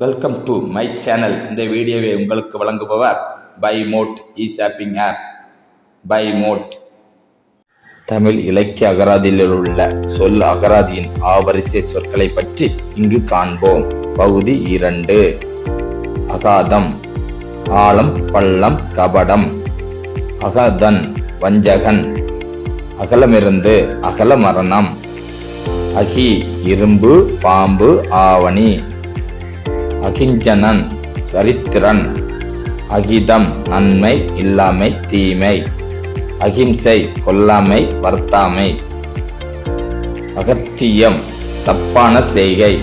Welcome to my channel இந்த வீடியோவை உங்களுக்கு வழங்குபவர் buy mode e shopping app buy mode Tamil இலக்கிய அகராதியில் உள்ள சொல் அகராதியின் ஆவரிசை சொற்களை பற்றி இங்கு காண்போம். பகுதி இரண்டு. அகாதம் ஆழம் பள்ளம் கபடம். அகதன் வஞ்சகன். அகலமிருந்து அகல மரணம். அகி இரும்பு பாம்பு ஆவணி. அகிஞ்சனன் தரித்திரன் அகிதம் நன்மை இல்லாமை தீமை அகிம்சை கொல்லாமை வர்த்தாமை. அகத்தியம் தப்பான செய்கை.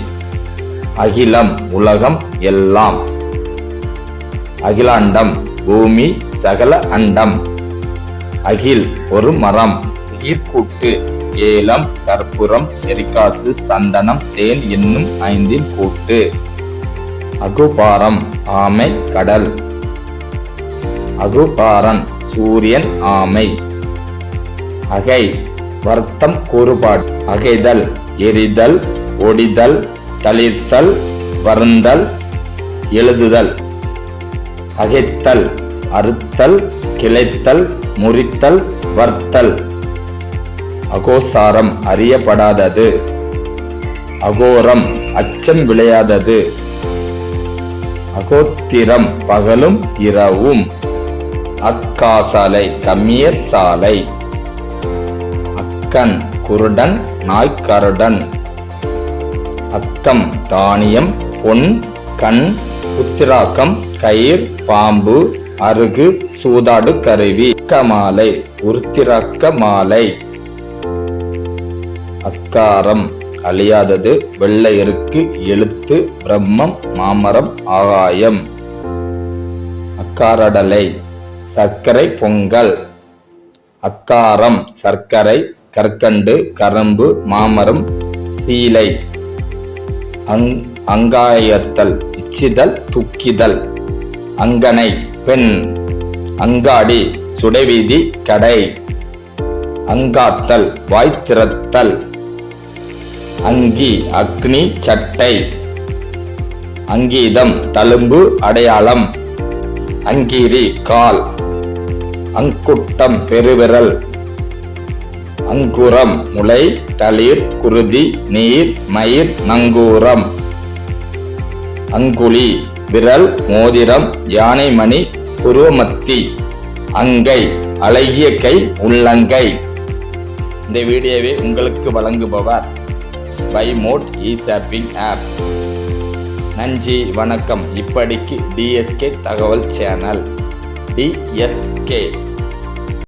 அகிலம் உலகம் எல்லாம். அகிலாண்டம் பூமி சகல அண்டம். அகில் ஒரு மரம் உயிர்கூட்டு ஏலம் கற்பூரம் எரிகாசு சந்தனம் தேன் என்னும் ஐந்தின் கூட்டு. அகுபாரம் ஆமை கடல். அகுபாரன் சூரியன் ஆமை. அகை வர்த்தம் கூறுபாடு. அகைதல் எரிதல் ஒடிதல் தளிர்த்தல் வருந்தல் எழுதுதல். அகைத்தல் அறுத்தல் கிளைத்தல் முறித்தல் வர்த்தல். அகோசாரம் அறியப்படாதது. அகோரம் அச்சம் விளையாதது. அகோத்திரம் பகலும் இரவும். அக்காசாலை கம்மியர் சாலை. அக்கன் குருடன் நாய்க்கருடன் அக்கம் தானியம் பொன் கண் உத்திராக்கம் கயிர் பாம்பு அருகு சூதாடு கருவி. மாலை உருத்திராக்க மாலை அக்காரம் அழியாதது வெள்ளையருக்கு எழுத்து பிரம்மம் மாமரம் ஆகாயம். அக்காரடலை சர்க்கரை பொங்கல். அக்காரம் சர்க்கரை கற்கண்டு கரும்பு மாமரம் சீலை. அங் அங்காயத்தல் இச்சிதல் துக்கிதல். அங்கனை பெண். அங்காடி சுடைவீதி கடை. அங்காத்தல் வாய் திறத்தல் அங்கி அக்னி சட்டை. அங்கீதம் தழும்பு அடையாளம். அங்கீரி கால். அங்குட்டம் பெருவிரல். அங்குரம் முளை தளிர் குருதி நீர் மயிர் நங்கூரம். அங்குழி விரல் மோதிரம் யானைமணி புருவமத்தி அங்கை அழகிய கை உள்ளங்கை. இந்த வீடியோவை உங்களுக்கு வழங்குபவர் buy mode e shopping app நன்றி வணக்கம். இப்படிக்கு டிஎஸ்கே தகவல் சேனல் டிஎஸ்கே